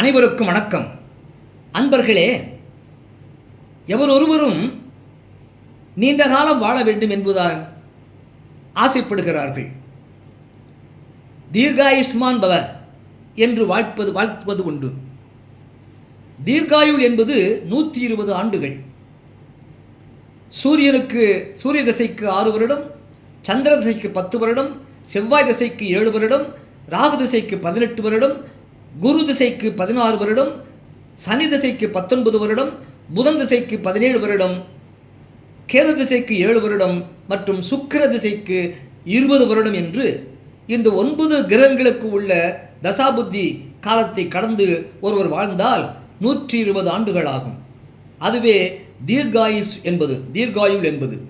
அனைவருக்கும் வணக்கம். அன்பர்களே எவரொருவரும் நீண்ட காலம் வாழ வேண்டும் என்பதுதான் ஆசைப்படுகிறார்கள். தீர்காயுஷ்மான் பவ என்று வாழ்ப்பது வாழ்த்துவது உண்டு. தீர்காயுள் என்பது நூற்றி இருபது ஆண்டுகள். சூரியனுக்கு சூரிய திசைக்கு ஆறு வருடம் சந்திர திசைக்கு பத்து வருடம் செவ்வாய் திசைக்கு ஏழு வருடம் ராகு திசைக்கு பதினெட்டு வருடம் குரு திசைக்கு பதினாறு வருடம் சனி திசைக்கு பத்தொன்பது வருடம் புதன் திசைக்கு பதினேழு வருடம் கேது திசைக்கு ஏழு வருடம் மற்றும் சுக்கிர திசைக்கு இருபது வருடம் என்று இந்த ஒன்பது கிரகங்களுக்கு உள்ள தசாபுத்தி காலத்தை கடந்து ஒருவர் வாழ்ந்தால் நூற்றி இருபது ஆண்டுகள் ஆகும். அதுவே தீர்காயுஸ் என்பது தீர்காயுள் என்பது.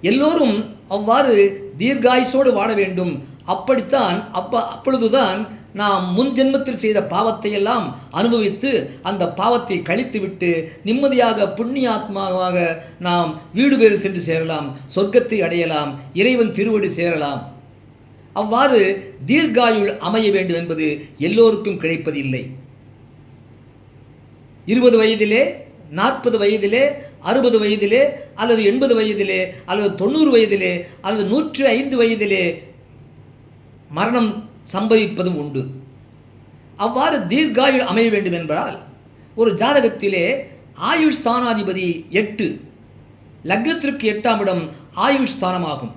எல்லோரும் அவ்வாறு தீர்காயுசோடு வாழ வேண்டும். அப்படித்தான் அப்ப அப்பொழுதுதான் நாம் முன் ஜென்மத்தில் செய்த பாவத்தை எல்லாம் அனுபவித்து அந்த பாவத்தை கழித்துவிட்டு நிம்மதியாக புண்ணியாத்மாவாக நாம் வீடு பேறு சென்று சேரலாம் சொர்க்கத்தை அடையலாம் இறைவன் திருவடி சேரலாம். அவ்வாறு தீர்காயுள் அமைய வேண்டும் என்பது எல்லோருக்கும் கிடைப்பதில்லை. இருபது வயதிலே நாற்பது வயதிலே அறுபது வயதிலே அல்லது எண்பது வயதிலே அல்லது தொண்ணூறு வயதிலே அல்லது நூற்றி ஐந்து வயதிலே மரணம் சம்பவிப்பதும் உண்டு. அவ்வாறு தீர்காயுள் அமைய வேண்டும் என்பதால் ஒரு ஜாதகத்திலே ஆயுஷ் ஸ்தானாதிபதி எட்டு லக்னத்திற்கு எட்டாம் இடம் ஆயுஷ் ஸ்தானமாகும்.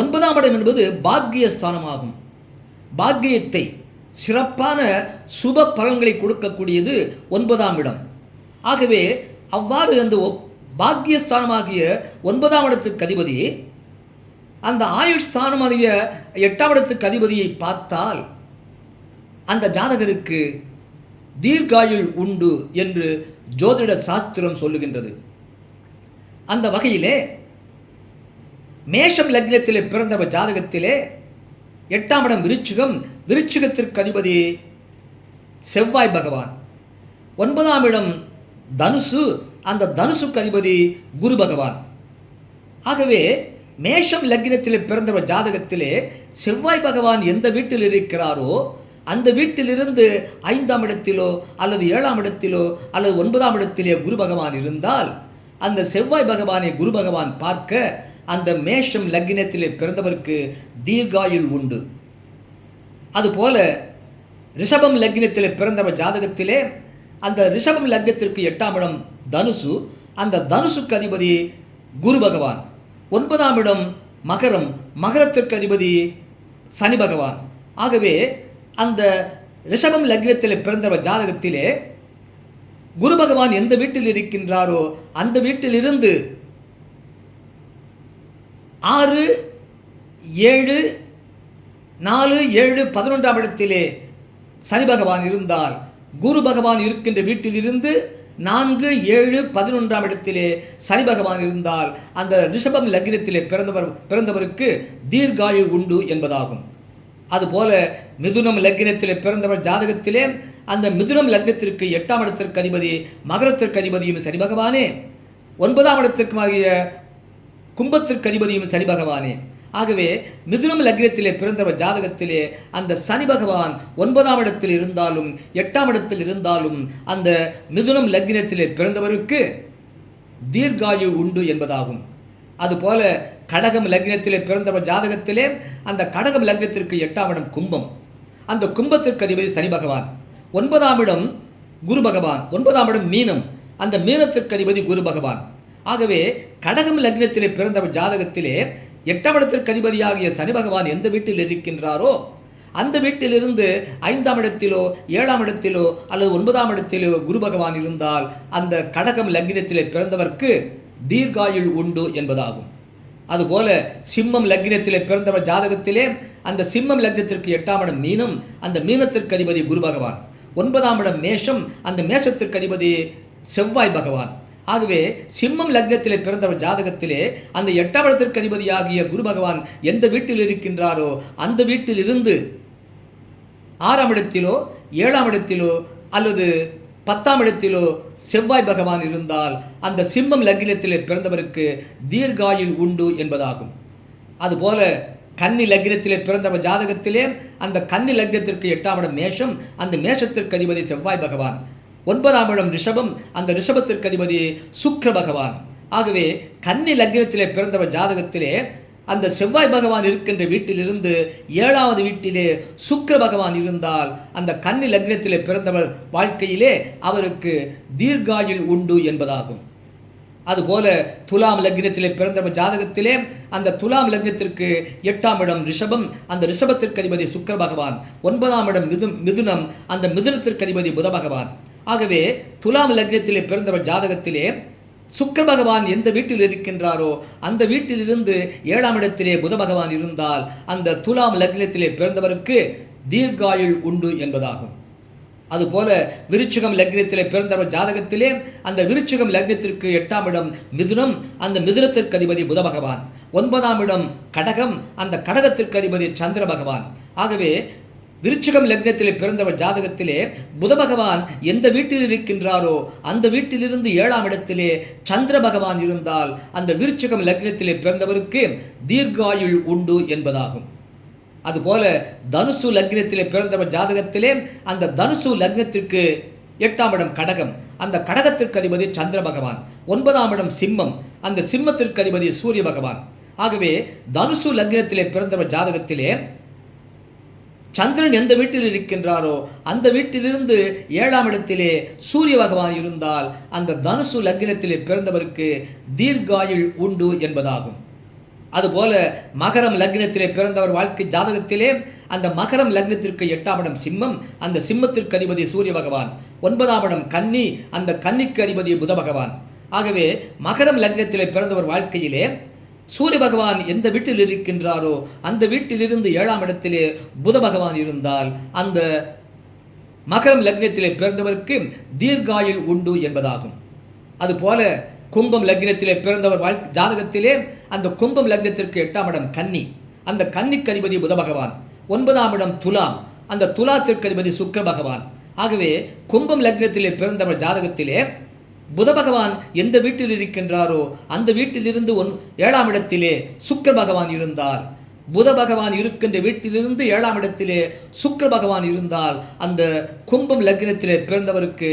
ஒன்பதாம் இடம் என்பது பாக்கிய ஸ்தானமாகும். பாக்கியத்தை சிறப்பான சுப பலன்களை கொடுக்கக்கூடியது ஒன்பதாம் இடம். ஆகவே அவ்வாறு அந்த பாக்கியஸ்தானமாகிய ஒன்பதாம் இடத்துக்கு அதிபதி அந்த ஆயுஷ் ஸ்தானம் எட்டாம் இடத்துக்கு அதிபதியை பார்த்தால் அந்த ஜாதகருக்கு தீர்காயுள் உண்டு என்று ஜோதிட சாஸ்திரம் சொல்லுகின்றது. அந்த வகையிலே மேஷம் லக்னத்திலே பிறந்த ஜாதகத்திலே எட்டாம் இடம் விருச்சிகம் விருச்சிகத்திற்கு அதிபதி செவ்வாய் பகவான். ஒன்பதாம் இடம் தனுசு அந்த தனுசுக்கு அதிபதி குரு பகவான். ஆகவே மேஷம் லக்னத்தில் பிறந்தவர் ஜாதகத்திலே செவ்வாய் பகவான் எந்த வீட்டில் இருக்கிறாரோ அந்த வீட்டிலிருந்து ஐந்தாம் இடத்திலோ அல்லது ஏழாம் இடத்திலோ அல்லது ஒன்பதாம் இடத்திலே குரு பகவான் இருந்தால் அந்த செவ்வாய் பகவானை குரு பகவான் பார்க்க அந்த மேஷம் லக்னத்திலே பிறந்தவருக்கு தீர்காயுள் உண்டு. அதுபோல ரிஷபம் லக்னத்தில் பிறந்தவர் ஜாதகத்திலே அந்த ரிஷபம் லக்னத்திற்கு எட்டாம் இடம் தனுசு. அந்த தனுசுக்கு அதிபதி குரு பகவான். ஒன்பதாம் இடம் மகரம். மகரத்திற்கு அதிபதி சனி பகவான். ஆகவே அந்த ரிஷபம் லக்னத்தில் பிறந்தவர் ஜாதகத்திலே குரு பகவான் எந்த வீட்டில் இருக்கின்றாரோ அந்த வீட்டிலிருந்து ஆறு ஏழு நாலு ஏழு பதினொன்றாம் இடத்திலே சனி பகவான் இருந்தால் குரு பகவான் இருக்கின்ற வீட்டிலிருந்து நான்கு ஏழு பதினொன்றாம் இடத்திலே சனி பகவான் இருந்தால் அந்த ரிஷபம் லக்னத்திலே பிறந்தவர் பிறந்தவருக்கு தீர்காயு உண்டு என்பதாகும். அதுபோல மிதுனம் லக்னத்திலே பிறந்தவர் ஜாதகத்திலே அந்த மிதுனம் லக்னத்திற்கு எட்டாம் இடத்திற்கு அதிபதி மகரத்திற்கு அதிபதியும் சனி பகவானே. ஒன்பதாம் இடத்திற்கு ஆகிய கும்பத்திற்கு அதிபதியும் சனி பகவானே. ஆகவே மிதுனம் லக்னத்திலே பிறந்தவர் ஜாதகத்திலே அந்த சனி பகவான் ஒன்பதாம் இடத்தில் இருந்தாலும் எட்டாம் இடத்தில் இருந்தாலும் அந்த மிதுனம் லக்னத்திலே பிறந்தவருக்கு தீர்காயு உண்டு என்பதாகும். அதுபோல கடகம் லக்னத்திலே பிறந்தவர் ஜாதகத்திலே அந்த கடகம் லக்னத்திற்கு எட்டாம் இடம் கும்பம். அந்த கும்பத்திற்கு அதிபதி சனி பகவான். ஒன்பதாம் இடம் குரு பகவான். ஒன்பதாம் இடம் மீனம். அந்த மீனத்திற்கு அதிபதி குரு பகவான். ஆகவே கடகம் லக்னத்திலே பிறந்தவர் ஜாதகத்திலே எட்டாம் இடத்திற்கு அதிபதியாகிய சனி பகவான் எந்த வீட்டில் இருக்கின்றாரோ அந்த வீட்டிலிருந்து ஐந்தாம் இடத்திலோ ஏழாம் இடத்திலோ அல்லது ஒன்பதாம் இடத்திலோ குரு பகவான் இருந்தால் அந்த கடகம் லக்னத்திலே பிறந்தவர்க்கு தீர்காயுள் உண்டு என்பதாகும். அதுபோல சிம்மம் லக்னத்திலே பிறந்தவர் ஜாதகத்திலே அந்த சிம்மம் லக்னத்திற்கு எட்டாம் இடம் மீனம் அந்த மீனத்திற்கு அதிபதி குரு பகவான். ஒன்பதாம் இடம் மேஷம் அந்த மேஷத்திற்கு அதிபதி செவ்வாய் பகவான். ஆகவே சிம்மம் லக்னத்திலே பிறந்தவர் ஜாதகத்திலே அந்த எட்டாம் இடத்திற்கு அதிபதியாகிய குரு பகவான் எந்த வீட்டில் இருக்கின்றாரோ அந்த வீட்டிலிருந்து ஆறாம் இடத்திலோ ஏழாம் இடத்திலோ அல்லது பத்தாம் இடத்திலோ செவ்வாய் பகவான் இருந்தால் அந்த சிம்மம் லக்னத்திலே பிறந்தவருக்கு தீர்காயுள் உண்டு என்பதாகும். அதுபோல கன்னி லக்னத்திலே பிறந்தவர் ஜாதகத்திலே அந்த கன்னி லக்னத்திற்கு எட்டாம் இடம் மேஷம் அந்த மேஷத்திற்கு அதிபதி செவ்வாய் பகவான். ஒன்பதாம் இடம் ரிஷபம். அந்த ரிஷபத்திற்கு அதிபதி சுக்ர பகவான். ஆகவே கன்னி லக்னத்திலே பிறந்தவர் ஜாதகத்திலே அந்த செவ்வாய் பகவான் இருக்கின்ற வீட்டிலிருந்து ஏழாவது வீட்டிலே சுக்கர பகவான் இருந்தால் அந்த கன்னி லக்னத்திலே பிறந்தவர் வாழ்க்கையிலே அவருக்கு தீர்காயுள் உண்டு என்பதாகும். அதுபோல துலாம் லக்னத்திலே பிறந்தவர் ஜாதகத்திலே அந்த துலாம் லக்னத்திற்கு எட்டாம் இடம் ரிஷபம். அந்த ரிஷபத்திற்கு அதிபதி சுக்கர பகவான். ஒன்பதாம் இடம் மிது மிதுனம். அந்த மிதுனத்திற்கு அதிபதி புத பகவான். ஆகவே துலாம் லக்னத்திலே பிறந்தவர் ஜாதகத்திலே சுக்கர பகவான் எந்த வீட்டில் இருக்கின்றாரோ அந்த வீட்டிலிருந்து ஏழாம் இடத்திலே புத பகவான் இருந்தால் அந்த துலாம் லக்னத்திலே பிறந்தவருக்கு தீர்காயுள் உண்டு என்பதாகும். அதுபோல விருச்சிகம் லக்னத்திலே பிறந்தவர் ஜாதகத்திலே அந்த விருச்சிகம் லக்னத்திற்கு எட்டாம் இடம் மிதுனம் அந்த மிதுனத்திற்கு அதிபதி புத பகவான். ஒன்பதாம் இடம் கடகம் அந்த கடகத்திற்கு அதிபதி சந்திர பகவான். ஆகவே விருச்சிகம் லக்னத்திலே பிறந்தவர் ஜாதகத்திலே புத பகவான் எந்த வீட்டில் இருக்கின்றாரோ அந்த வீட்டிலிருந்து ஏழாம் இடத்திலே சந்திர பகவான் இருந்தால் அந்த விருச்சிகம் லக்னத்திலே பிறந்தவருக்கு தீர்காயுள் உண்டு என்பதாகும். அதுபோல தனுசு லக்னத்திலே பிறந்தவர் ஜாதகத்திலே அந்த தனுசு லக்னத்திற்கு எட்டாம் இடம் கடகம். அந்த கடகத்திற்கு அதிபதி சந்திர பகவான். ஒன்பதாம் இடம் சிம்மம். அந்த சிம்மத்திற்கு அதிபதி சூரிய பகவான். ஆகவே தனுசு லக்னத்திலே பிறந்தவர் ஜாதகத்திலே சந்திரன் எந்த வீட்டில் இருக்கின்றாரோ அந்த வீட்டிலிருந்து ஏழாம் இடத்திலே சூரிய பகவான் இருந்தால் அந்த தனுசு லக்னத்திலே பிறந்தவருக்கு தீர்காயுள் உண்டு என்பதாகும். அதுபோல மகரம் லக்னத்திலே பிறந்தவர் வாழ்க்கை ஜாதகத்திலே அந்த மகரம் லக்னத்திற்கு எட்டாம் இடம் சிம்மம் அந்த சிம்மத்திற்கு அதிபதி சூரிய பகவான். ஒன்பதாம் இடம் கன்னி அந்த கன்னிக்கு அதிபதி புத பகவான். ஆகவே மகரம் லக்னத்திலே பிறந்தவர் வாழ்க்கையிலே சூரிய பகவான் எந்த வீட்டில் இருக்கின்றாரோ அந்த வீட்டிலிருந்து ஏழாம் இடத்திலே புத பகவான் இருந்தால் அந்த மகரம் லக்னத்திலே பிறந்தவருக்கு தீர்காயுள் உண்டு என்பதாகும். அதுபோல கும்பம் லக்னத்திலே பிறந்தவர் வாழ் ஜாதகத்திலே அந்த கும்பம் லக்னத்திற்கு எட்டாம் இடம் கன்னி. அந்த கன்னிக்கு அதிபதி புத பகவான். ஒன்பதாம் இடம் துலாம். அந்த துலாத்திற்கு அதிபதி சுக்கிர பகவான். ஆகவே கும்பம் லக்னத்திலே பிறந்தவர் ஜாதகத்திலே புத பகவான் எந்த வீட்டில் இருக்கின்றாரோ அந்த வீட்டிலிருந்து ஒன் ஏழாம் இடத்திலே சுக்கிர பகவான் இருந்தார். புத பகவான் இருக்கின்ற வீட்டிலிருந்து ஏழாம் இடத்திலே சுக்கர பகவான் இருந்தால் அந்த கும்பம் லக்னத்திலே பிறந்தவருக்கு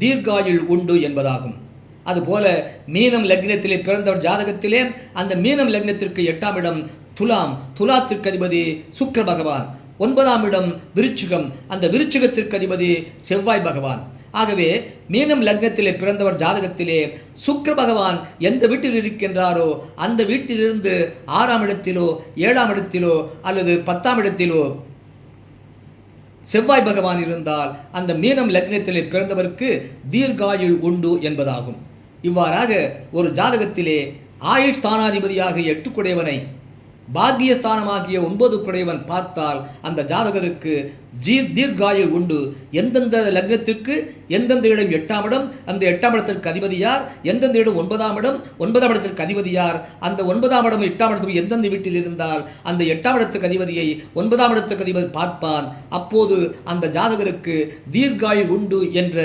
தீர்காயுள் உண்டு என்பதாகும். அதுபோல மீனம் லக்னத்திலே பிறந்தவர் ஜாதகத்திலே அந்த மீனம் லக்னத்திற்கு எட்டாம் இடம் துலாம் துலாத்திற்கு அதிபதி சுக்கர பகவான். ஒன்பதாம் இடம் விருச்சிகம். அந்த விருச்சிகத்திற்கு அதிபதி செவ்வாய் பகவான். ஆகவே மீனம் லக்னத்திலே பிறந்தவர் ஜாதகத்திலே சுக்கர பகவான் எந்த வீட்டில் இருக்கின்றாரோ அந்த வீட்டிலிருந்து ஆறாம் இடத்திலோ ஏழாம் இடத்திலோ அல்லது பத்தாம் இடத்திலோ செவ்வாய் பகவான் இருந்தால் அந்த மீனம் லக்னத்திலே பிறந்தவருக்கு தீர்காயுள் உண்டு என்பதாகும். இவ்வாறாக ஒரு ஜாதகத்திலே ஆயுஷ் ஸ்தானாதிபதியாக எட்டுக்குடையவனை பாக்கியஸ்தானமாகிய ஒன்பது குடையவன் பார்த்தால் அந்த ஜாதகருக்கு ஜீர் தீர்காயுள் உண்டு. எந்தெந்த லக்னத்திற்கு எந்தெந்த இடம் எட்டாம் இடம் அந்த எட்டாம் இடத்திற்கு அதிபதி யார் எந்தெந்த இடம் ஒன்பதாம் இடம் ஒன்பதாம் இடத்திற்கு அதிபதி யார் அந்த ஒன்பதாம் இடம் எட்டாம் இடத்துக்கு எந்தெந்த வீட்டில் இருந்தால் அந்த எட்டாம் இடத்துக்கு அதிபதியை ஒன்பதாம் இடத்துக்கு அதிபதி பார்ப்பான். அப்போது அந்த ஜாதகருக்கு தீர்காயுள் உண்டு என்ற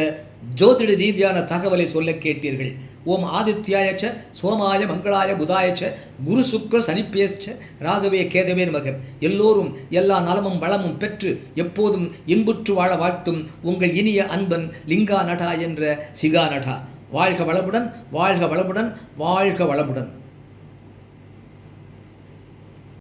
ஜோதிட ரீதியான தகவலை சொல்ல கேட்டீர்கள். ஓம் ஆதித்யாயச்ச சோமாய மங்களாய புதாயச்ச குரு சுக்ர சனிப்பேச்ச ராகவே கேதவே மகன் எல்லோரும் எல்லா நலமும் வளமும் பெற்று எப்போதும் இன்புற்று வாழ வாழ்த்தும் உங்கள் இனிய அன்பன் லிங்கா நடா என்ற சிகா நடா வாழ்க வளமுடன் வாழ்க வளமுடன் வாழ்க வளமுடன்.